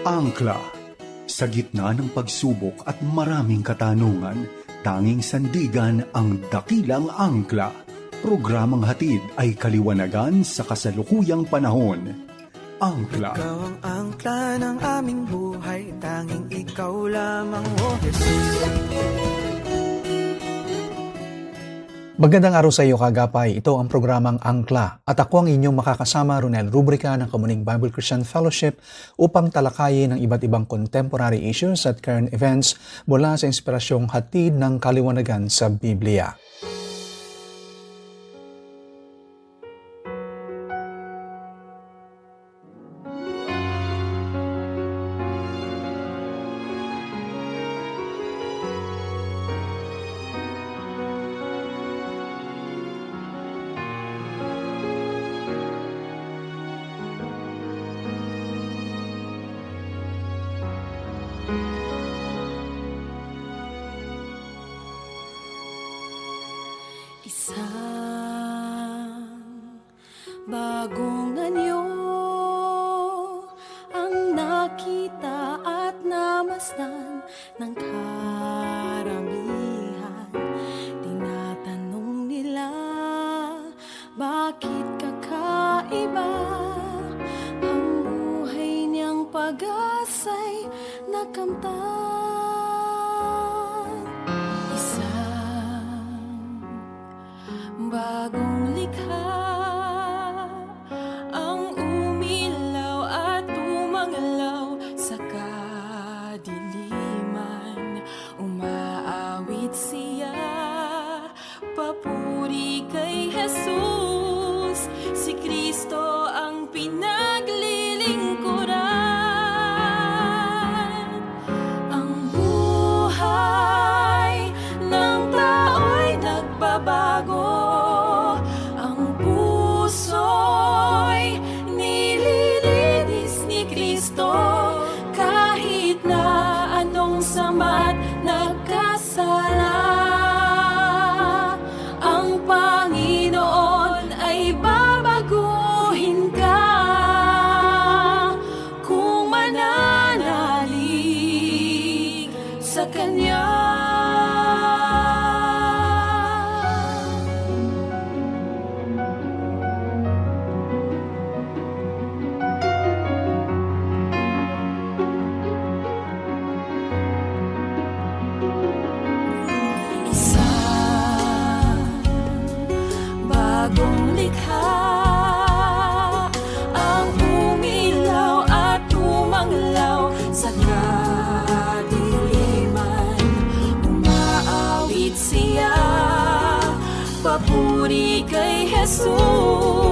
Angkla. Sa gitna ng pagsubok at maraming katanungan, tanging sandigan ang dakilang angkla. Programang hatid ay kaliwanagan sa kasalukuyang panahon. Angkla. Ikaw ang angkla ng aming buhay Tanging ikaw lamang, O Jesus Magandang araw sa iyo kagapay. Ito ang programang Angkla at ako ang inyong makakasama Ronel Rubrica ng Kamuning Bible Christian Fellowship upang talakayin ang iba't ibang contemporary issues at current events mula sa inspirasyong hatid ng kaliwanagan sa Biblia. Pag-asa'y nakamtan. Isang Bagong 走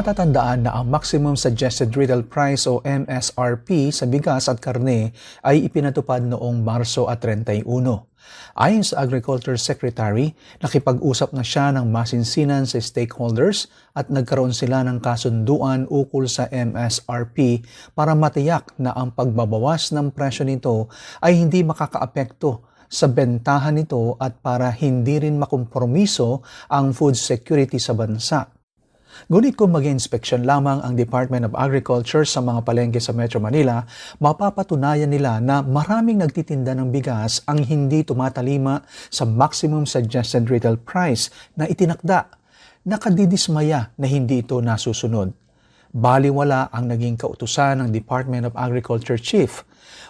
Matatandaan na ang Maximum Suggested Retail Price o MSRP sa bigas at karne ay ipinatupad noong Marso at 31. Ayon sa Agriculture Secretary, nakipag-usap na siya ng masinsinan sa stakeholders at nagkaroon sila ng kasunduan ukol sa MSRP para matiyak na ang pagbabawas ng presyo nito ay hindi makakaapekto sa bentahan nito at para hindi rin makompromiso ang food security sa bansa. Ngunit kung mag-inspeksyon lamang ang Department of Agriculture sa mga palengke sa Metro Manila, mapapatunayan nila na maraming nagtitinda ng bigas ang hindi tumatalima sa maximum suggested retail price na itinakda. Nakadidismaya na hindi ito nasusunod. Baliwala ang naging kautusan ng Department of Agriculture Chief.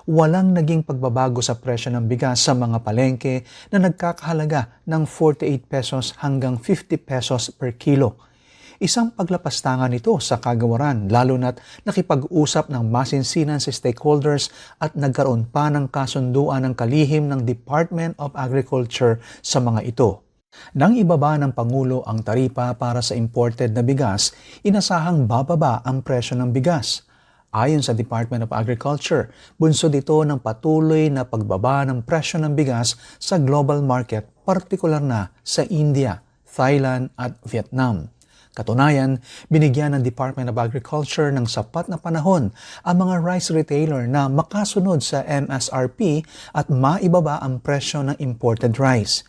Walang naging pagbabago sa presyo ng bigas sa mga palengke na nagkakahalaga ng 48 pesos hanggang 50 pesos per kilo isang paglapastangan ito sa kagawaran lalo na't nakipag-usap ng masinsinan sa stakeholders at nagkaroon pa ng kasunduan ng kalihim ng Department of Agriculture sa mga ito. Nang ibaba ng Pangulo ang taripa para sa imported na bigas, inasahang bababa ang presyo ng bigas. Ayon sa Department of Agriculture, bunsod ito ng patuloy na pagbaba ng presyo ng bigas sa global market, partikular na sa India, Thailand at Vietnam. Katunayan, binigyan ng Department of Agriculture ng sapat na panahon ang mga rice retailer na makasunod sa MSRP at maibaba ang presyo ng imported rice.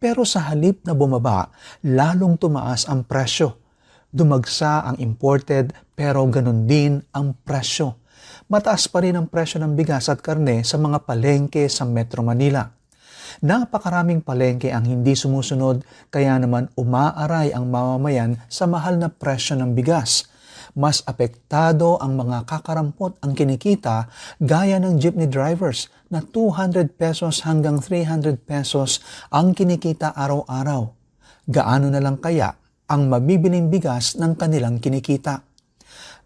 Pero sa halip na bumaba, lalong tumaas ang presyo. Dumagsa ang imported pero ganun din ang presyo. Mataas pa rin ang presyo ng bigas at karne sa mga palengke sa Metro Manila. Napakaraming palengke ang hindi sumusunod kaya naman umaaray ang mamamayan sa mahal na presyo ng bigas. Mas apektado ang mga kakarampot ang kinikita gaya ng jeepney drivers na 200 pesos hanggang 300 pesos ang kinikita araw-araw. Gaano na lang kaya ang mabibiling bigas ng kanilang kinikita?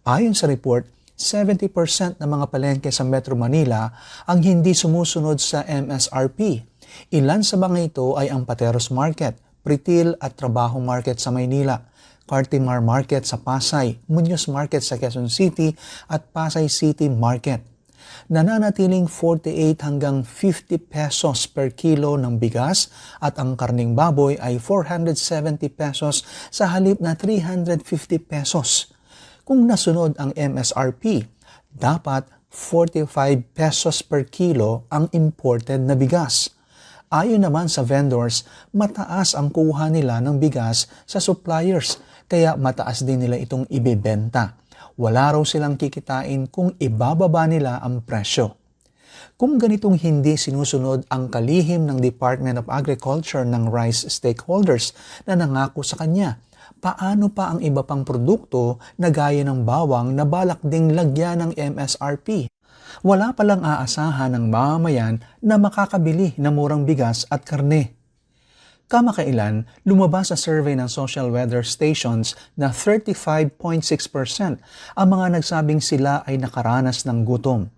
Ayon sa report, 70% ng mga palengke sa Metro Manila ang hindi sumusunod sa MSRP Ilan sa mga ito ay ang Pateros Market, Pritil at Trabaho Market sa Maynila, Cartimar Market sa Pasay, Muñoz Market sa Quezon City at Pasay City Market. Nananatiling 48 hanggang 50 pesos per kilo ng bigas at ang karning baboy ay 470 pesos sa halip na 350 pesos. Kung nasunod ang MSRP, dapat 45 pesos per kilo ang imported na bigas. Ayon naman sa vendors, mataas ang kuha nila ng bigas sa suppliers kaya mataas din nila itong ibebenta. Wala raw silang kikitain kung ibababa nila ang presyo. Kung ganitong hindi sinusunod ang kalihim ng Department of Agriculture ng rice stakeholders na nangako sa kanya, paano pa ang iba pang produkto na gaya ng bawang na balak ding lagyan ng MSRP? Wala palang aasahan ng mamamayan na makakabili ng murang bigas at karne. Kamakailan, lumabas sa survey ng social weather stations na 35.6% ang mga nagsabing sila ay nakaranas ng gutom.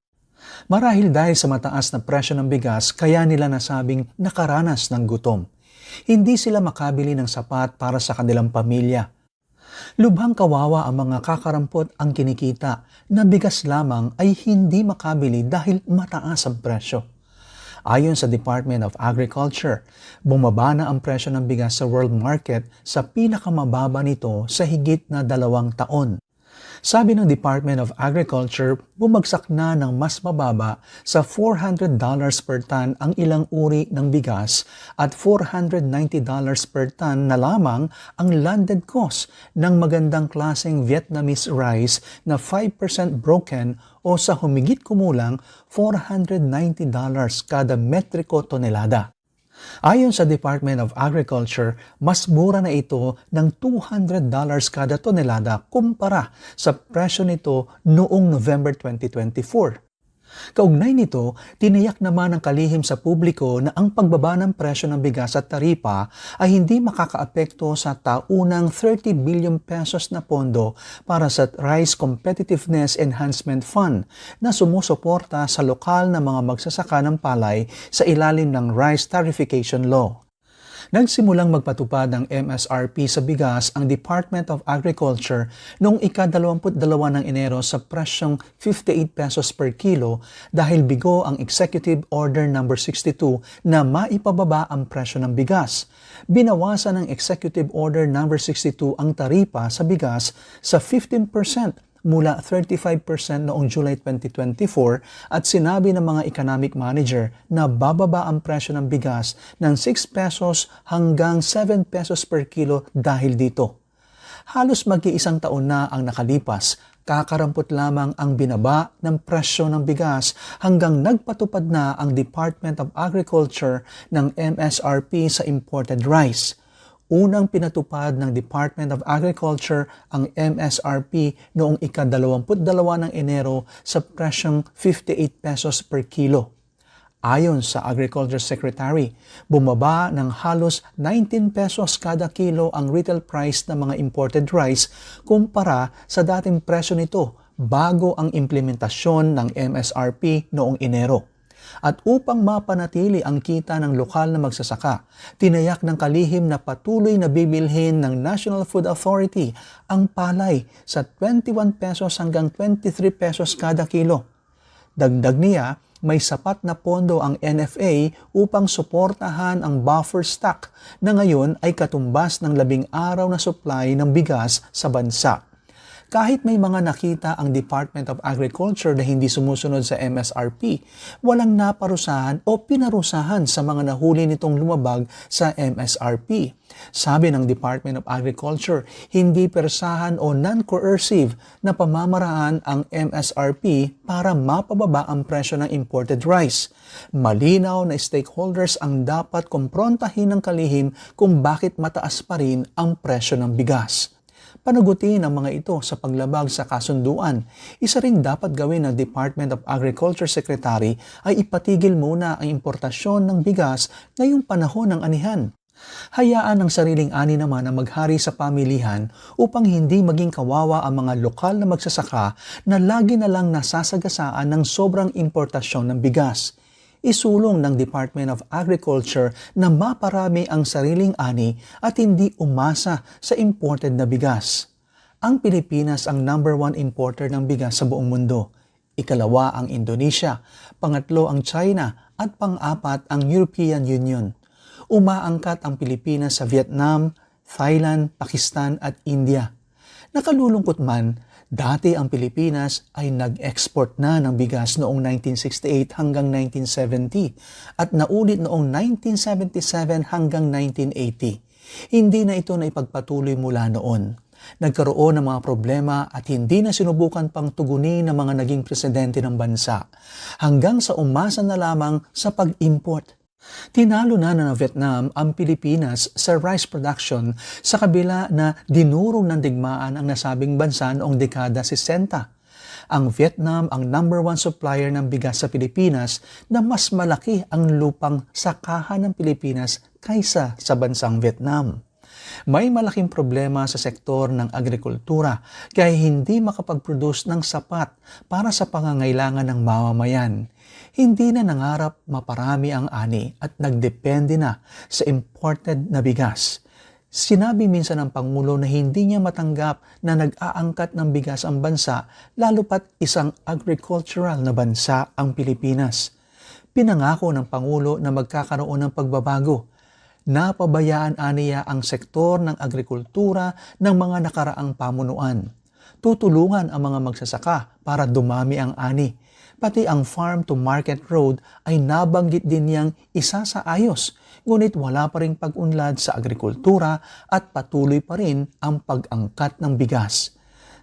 Marahil dahil sa mataas na presyo ng bigas, kaya nila nasabing nakaranas ng gutom. Hindi sila makabili ng sapat para sa kanilang pamilya Lubhang kawawa ang mga kakarampot ang kinikita na bigas lamang ay hindi makabili dahil mataas ang presyo. Ayon sa Department of Agriculture, bumaba na ang presyo ng bigas sa world market sa pinakamababa nito sa higit na dalawang taon. Sabi ng Department of Agriculture, bumagsak na ng mas mababa sa $400 per ton ang ilang uri ng bigas at $490 per ton na lamang ang landed cost ng magandang klaseng Vietnamese rice na 5% broken o sa humigit kumulang $490 kada metriko tonelada. Ayon sa Department of Agriculture, mas mura na ito ng $200 kada tonelada kumpara sa presyo nito noong November 2024. Kaugnay nito, tiniyak naman ng kalihim sa publiko na ang pagbaba ng presyo ng bigas at taripa ay hindi makakaapekto sa taunang 30 billion pesos na pondo para sa Rice Competitiveness Enhancement Fund na sumusuporta sa lokal na mga magsasaka ng palay sa ilalim ng Rice Tarification Law. Nagsimulang magpatupad ng MSRP sa bigas ang Department of Agriculture noong ika-22 ng Enero sa presyong 58 pesos per kilo dahil bigo ang Executive Order No. 62 na maipababa ang presyo ng bigas. Binawasan ng Executive Order No. 62 ang taripa sa bigas sa 15% mula 35% noong July 2024 at sinabi ng mga economic manager na bababa ang presyo ng bigas ng 6 pesos hanggang 7 pesos per kilo dahil dito. Halos mag-iisang taon na ang nakalipas, kakarampot lamang ang binaba ng presyo ng bigas hanggang nagpatupad na ang Department of Agriculture ng MSRP sa imported rice unang pinatupad ng Department of Agriculture ang MSRP noong ika-22 ng Enero sa presyong 58 pesos per kilo. Ayon sa Agriculture Secretary, bumaba ng halos 19 pesos kada kilo ang retail price ng mga imported rice kumpara sa dating presyo nito bago ang implementasyon ng MSRP noong Enero. At upang mapanatili ang kita ng lokal na magsasaka, tinayak ng kalihim na patuloy na bibilhin ng National Food Authority ang palay sa 21 pesos hanggang 23 pesos kada kilo. Dagdag niya, may sapat na pondo ang NFA upang suportahan ang buffer stock na ngayon ay katumbas ng labing araw na supply ng bigas sa bansa. Kahit may mga nakita ang Department of Agriculture na hindi sumusunod sa MSRP, walang naparusahan o pinarusahan sa mga nahuli nitong lumabag sa MSRP. Sabi ng Department of Agriculture, hindi persahan o non-coercive na pamamaraan ang MSRP para mapababa ang presyo ng imported rice. Malinaw na stakeholders ang dapat kumprontahin ng kalihim kung bakit mataas pa rin ang presyo ng bigas panagutin ang mga ito sa paglabag sa kasunduan. Isa ring dapat gawin ng Department of Agriculture Secretary ay ipatigil muna ang importasyon ng bigas ngayong panahon ng anihan. Hayaan ang sariling ani naman na maghari sa pamilihan upang hindi maging kawawa ang mga lokal na magsasaka na lagi na lang nasasagasaan ng sobrang importasyon ng bigas isulong ng Department of Agriculture na maparami ang sariling ani at hindi umasa sa imported na bigas. Ang Pilipinas ang number one importer ng bigas sa buong mundo. Ikalawa ang Indonesia, pangatlo ang China at pang-apat ang European Union. Umaangkat ang Pilipinas sa Vietnam, Thailand, Pakistan at India. Nakalulungkot man, Dati ang Pilipinas ay nag-export na ng bigas noong 1968 hanggang 1970 at naulit noong 1977 hanggang 1980. Hindi na ito na ipagpatuloy mula noon. Nagkaroon ng mga problema at hindi na sinubukan pang tugunin ng mga naging presidente ng bansa hanggang sa umasa na lamang sa pag-import Tinalo na ng Vietnam ang Pilipinas sa rice production sa kabila na dinurong ng digmaan ang nasabing bansa noong dekada 60. Ang Vietnam ang number one supplier ng bigas sa Pilipinas na mas malaki ang lupang sakahan ng Pilipinas kaysa sa bansang Vietnam. May malaking problema sa sektor ng agrikultura kaya hindi makapag-produce ng sapat para sa pangangailangan ng mamamayan hindi na nangarap maparami ang ani at nagdepende na sa imported na bigas. Sinabi minsan ng Pangulo na hindi niya matanggap na nag-aangkat ng bigas ang bansa lalo pat isang agricultural na bansa ang Pilipinas. Pinangako ng Pangulo na magkakaroon ng pagbabago. Napabayaan aniya ang sektor ng agrikultura ng mga nakaraang pamunuan. Tutulungan ang mga magsasaka para dumami ang ani pati ang farm to market road ay nabanggit din niyang isa sa ayos, ngunit wala pa rin pag-unlad sa agrikultura at patuloy pa rin ang pag-angkat ng bigas.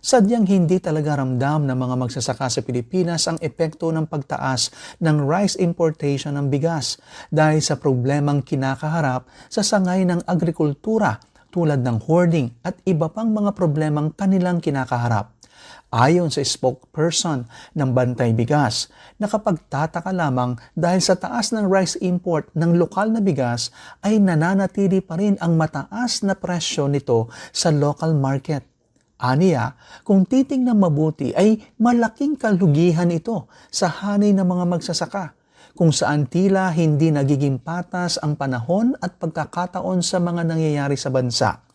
Sadyang hindi talaga ramdam ng mga magsasaka sa Pilipinas ang epekto ng pagtaas ng rice importation ng bigas dahil sa problemang kinakaharap sa sangay ng agrikultura tulad ng hoarding at iba pang mga problemang kanilang kinakaharap. Ayon sa spokesperson ng Bantay Bigas, nakapagtataka lamang dahil sa taas ng rice import ng lokal na bigas ay nananatili pa rin ang mataas na presyo nito sa local market. Aniya, kung titingnan mabuti ay malaking kalugihan ito sa hanay ng mga magsasaka. kung saan tila hindi nagiging patas ang panahon at pagkakataon sa mga nangyayari sa bansa.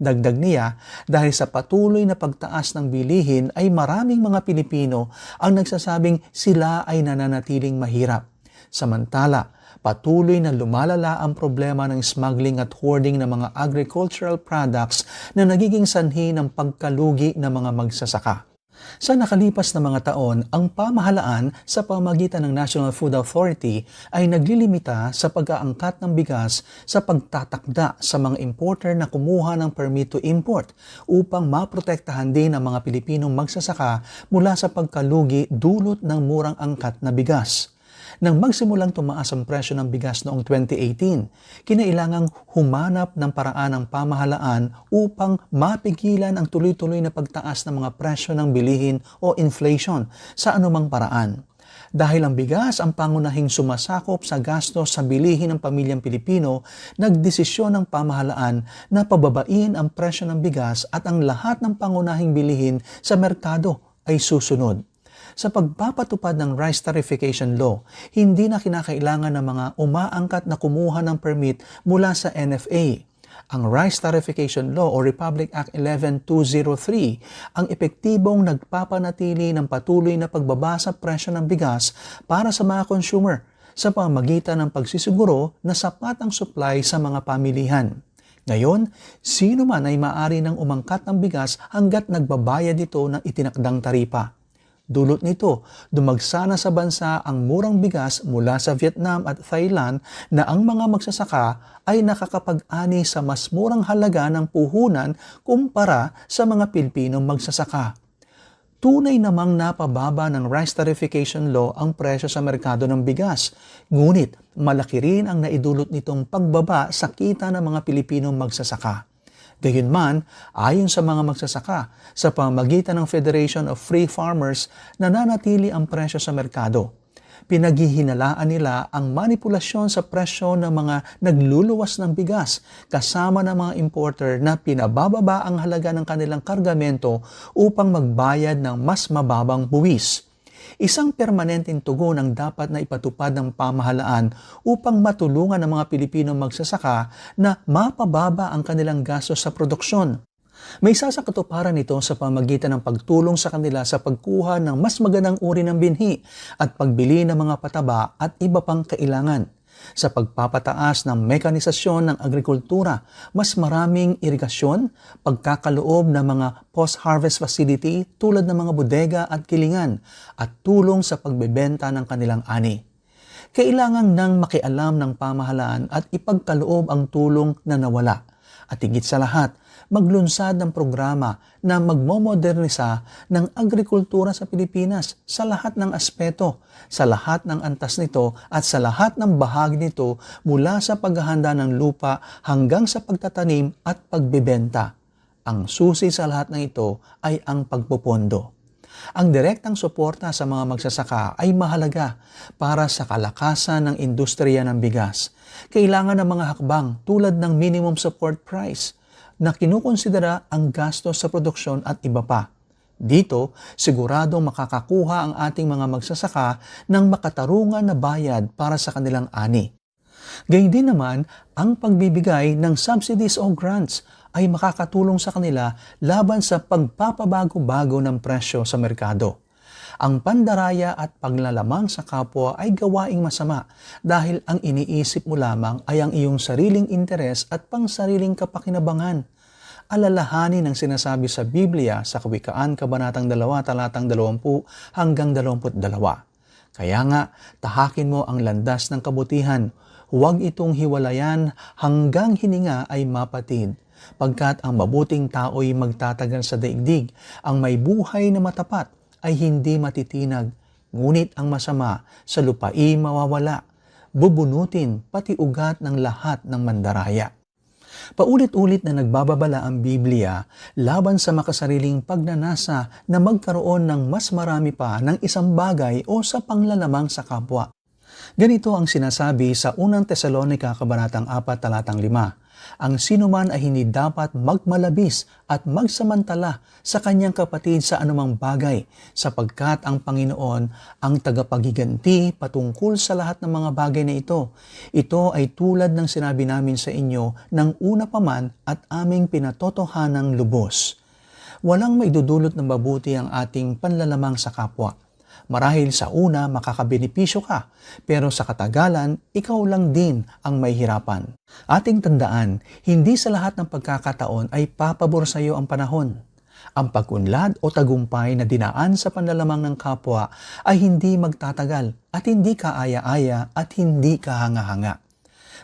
Dagdag niya, dahil sa patuloy na pagtaas ng bilihin ay maraming mga Pilipino ang nagsasabing sila ay nananatiling mahirap. Samantala, patuloy na lumalala ang problema ng smuggling at hoarding ng mga agricultural products na nagiging sanhi ng pagkalugi ng mga magsasaka. Sa nakalipas na mga taon, ang pamahalaan sa pamagitan ng National Food Authority ay naglilimita sa pag-aangkat ng bigas sa pagtatakda sa mga importer na kumuha ng permit to import upang maprotektahan din ang mga Pilipinong magsasaka mula sa pagkalugi dulot ng murang angkat na bigas. Nang magsimulang tumaas ang presyo ng bigas noong 2018, kinailangang humanap ng paraan ng pamahalaan upang mapigilan ang tuloy-tuloy na pagtaas ng mga presyo ng bilihin o inflation sa anumang paraan. Dahil ang bigas ang pangunahing sumasakop sa gastos sa bilihin ng pamilyang Pilipino, nagdesisyon ng pamahalaan na pababain ang presyo ng bigas at ang lahat ng pangunahing bilihin sa merkado ay susunod sa pagpapatupad ng Rice Tarification Law, hindi na kinakailangan ng mga umaangkat na kumuha ng permit mula sa NFA. Ang Rice Tarification Law o Republic Act 11203 ang epektibong nagpapanatili ng patuloy na pagbaba sa presyo ng bigas para sa mga consumer sa pamagitan ng pagsisiguro na sapat ang supply sa mga pamilihan. Ngayon, sino man ay maari ng umangkat ng bigas hanggat nagbabayad ito ng itinakdang taripa. Dulot nito, dumagsana sa bansa ang murang bigas mula sa Vietnam at Thailand na ang mga magsasaka ay nakakapag-ani sa mas murang halaga ng puhunan kumpara sa mga Pilipinong magsasaka. Tunay namang napababa ng Rice Tarification Law ang presyo sa merkado ng bigas. Ngunit malaki rin ang naidulot nitong pagbaba sa kita ng mga Pilipinong magsasaka. Gayunman, ayon sa mga magsasaka, sa pamagitan ng Federation of Free Farmers, nananatili ang presyo sa merkado. Pinaghihinalaan nila ang manipulasyon sa presyo ng mga nagluluwas ng bigas kasama ng mga importer na pinabababa ang halaga ng kanilang kargamento upang magbayad ng mas mababang buwis. Isang permanenteng tugon ang dapat na ipatupad ng pamahalaan upang matulungan ang mga Pilipino magsasaka na mapababa ang kanilang gastos sa produksyon. May isa sa katuparan nito sa pamagitan ng pagtulong sa kanila sa pagkuha ng mas magandang uri ng binhi at pagbili ng mga pataba at iba pang kailangan sa pagpapataas ng mekanisasyon ng agrikultura, mas maraming irigasyon, pagkakaloob ng mga post-harvest facility tulad ng mga bodega at kilingan, at tulong sa pagbebenta ng kanilang ani. Kailangan nang makialam ng pamahalaan at ipagkaloob ang tulong na nawala. At higit sa lahat, maglunsad ng programa na magmomodernisa ng agrikultura sa Pilipinas sa lahat ng aspeto, sa lahat ng antas nito at sa lahat ng bahagi nito mula sa paghahanda ng lupa hanggang sa pagtatanim at pagbebenta. Ang susi sa lahat ng ito ay ang pagpupondo. Ang direktang suporta sa mga magsasaka ay mahalaga para sa kalakasan ng industriya ng bigas. Kailangan ng mga hakbang tulad ng minimum support price na kinukonsidera ang gastos sa produksyon at iba pa. Dito, siguradong makakakuha ang ating mga magsasaka ng makatarungan na bayad para sa kanilang ani. Gayun din naman, ang pagbibigay ng subsidies o grants ay makakatulong sa kanila laban sa pagpapabago-bago ng presyo sa merkado. Ang pandaraya at paglalamang sa kapwa ay gawaing masama dahil ang iniisip mo lamang ay ang iyong sariling interes at pangsariling kapakinabangan. Alalahanin ang sinasabi sa Biblia sa Kawikaan, Kabanatang 2, Talatang 20 hanggang 22. Kaya nga, tahakin mo ang landas ng kabutihan. Huwag itong hiwalayan hanggang hininga ay mapatid. Pagkat ang mabuting tao'y magtatagal sa daigdig, ang may buhay na matapat ay hindi matitinag. Ngunit ang masama sa lupai mawawala, bubunutin pati ugat ng lahat ng mandaraya. Paulit-ulit na nagbababala ang Biblia laban sa makasariling pagnanasa na magkaroon ng mas marami pa ng isang bagay o sa panglalamang sa kapwa. Ganito ang sinasabi sa unang Tesalonika Kabanatang 4 Talatang 5. Ang sinuman ay hindi dapat magmalabis at magsamantala sa kanyang kapatid sa anumang bagay sapagkat ang Panginoon ang tagapagiganti patungkol sa lahat ng mga bagay na ito. Ito ay tulad ng sinabi namin sa inyo ng una pa man at aming pinatotohanang lubos. Walang maidudulot ng mabuti ang ating panlalamang sa kapwa. Marahil sa una makakabenepisyo ka, pero sa katagalan, ikaw lang din ang may hirapan. Ating tandaan, hindi sa lahat ng pagkakataon ay papabor sa iyo ang panahon. Ang pag-unlad o tagumpay na dinaan sa panlalamang ng kapwa ay hindi magtatagal at hindi kaaya-aya at hindi kahanga-hanga.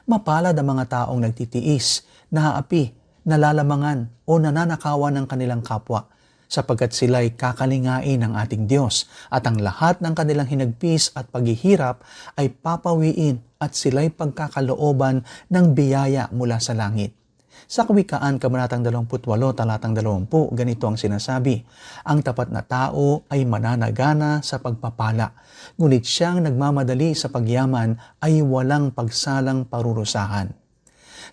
Mapalad ang mga taong nagtitiis, naaapi, nalalamangan o nananakawan ng kanilang kapwa sapagkat sila'y kakalingain ng ating Diyos at ang lahat ng kanilang hinagpis at paghihirap ay papawiin at sila'y pagkakalooban ng biyaya mula sa langit. Sa Kawikaan, Kabanatang 28, Talatang 20, ganito ang sinasabi, Ang tapat na tao ay mananagana sa pagpapala, ngunit siyang nagmamadali sa pagyaman ay walang pagsalang parurusahan.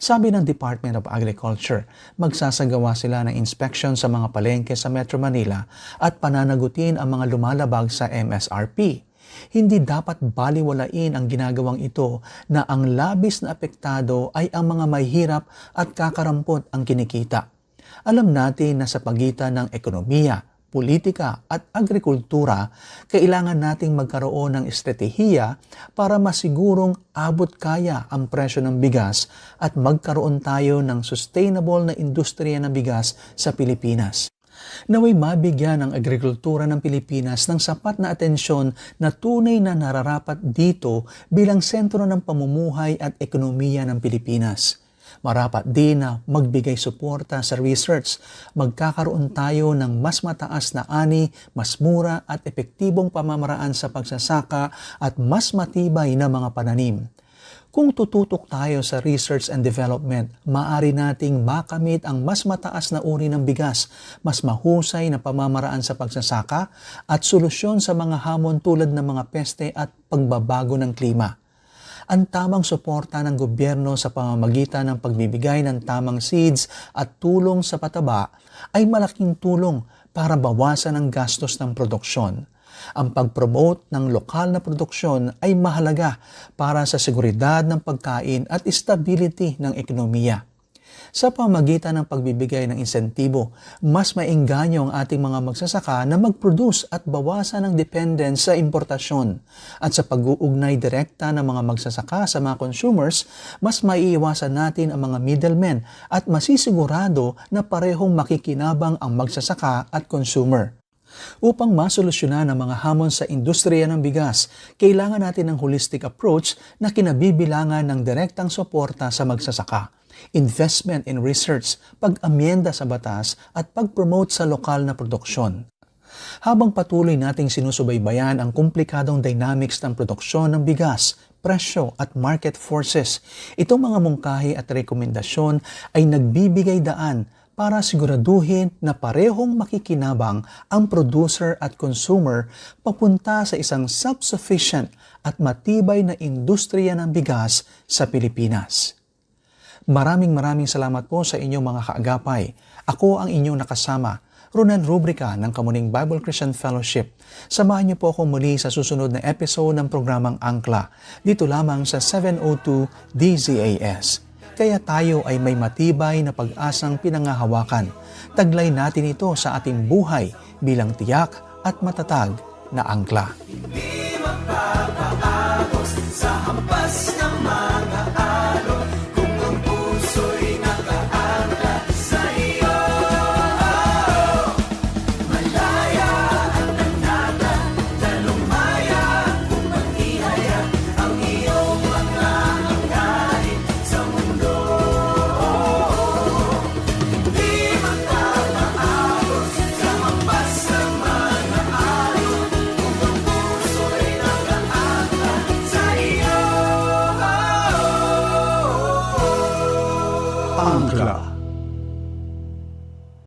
Sabi ng Department of Agriculture, magsasagawa sila ng inspection sa mga palengke sa Metro Manila at pananagutin ang mga lumalabag sa MSRP. Hindi dapat baliwalain ang ginagawang ito na ang labis na apektado ay ang mga may hirap at kakarampot ang kinikita. Alam natin na sa pagitan ng ekonomiya, politika at agrikultura, kailangan nating magkaroon ng estratehiya para masigurong abot kaya ang presyo ng bigas at magkaroon tayo ng sustainable na industriya ng bigas sa Pilipinas. Naway mabigyan ng agrikultura ng Pilipinas ng sapat na atensyon na tunay na nararapat dito bilang sentro ng pamumuhay at ekonomiya ng Pilipinas. Marapat din na magbigay suporta sa research. Magkakaroon tayo ng mas mataas na ani, mas mura at epektibong pamamaraan sa pagsasaka at mas matibay na mga pananim. Kung tututok tayo sa research and development, maari nating makamit ang mas mataas na uri ng bigas, mas mahusay na pamamaraan sa pagsasaka, at solusyon sa mga hamon tulad ng mga peste at pagbabago ng klima ang tamang suporta ng gobyerno sa pamamagitan ng pagbibigay ng tamang seeds at tulong sa pataba ay malaking tulong para bawasan ang gastos ng produksyon. Ang pag-promote ng lokal na produksyon ay mahalaga para sa seguridad ng pagkain at stability ng ekonomiya. Sa pamagitan ng pagbibigay ng insentibo, mas maingganyo ang ating mga magsasaka na mag-produce at bawasan ang dependence sa importasyon. At sa pag-uugnay direkta ng mga magsasaka sa mga consumers, mas maiiwasan natin ang mga middlemen at masisigurado na parehong makikinabang ang magsasaka at consumer. Upang masolusyonan ang mga hamon sa industriya ng bigas, kailangan natin ng holistic approach na kinabibilangan ng direktang suporta sa magsasaka investment in research, pag-amyenda sa batas at pag-promote sa lokal na produksyon. Habang patuloy nating sinusubaybayan ang komplikadong dynamics ng produksyon ng bigas, presyo at market forces, itong mga mungkahi at rekomendasyon ay nagbibigay daan para siguraduhin na parehong makikinabang ang producer at consumer papunta sa isang self-sufficient at matibay na industriya ng bigas sa Pilipinas. Maraming maraming salamat po sa inyong mga kaagapay. Ako ang inyong nakasama, Ronel Rubrica ng Kamuning Bible Christian Fellowship. Samahan niyo po ako muli sa susunod na episode ng programang Angkla, dito lamang sa 702 DZAS. Kaya tayo ay may matibay na pag-asang pinangahawakan. Taglay natin ito sa ating buhay bilang tiyak at matatag na angkla. Di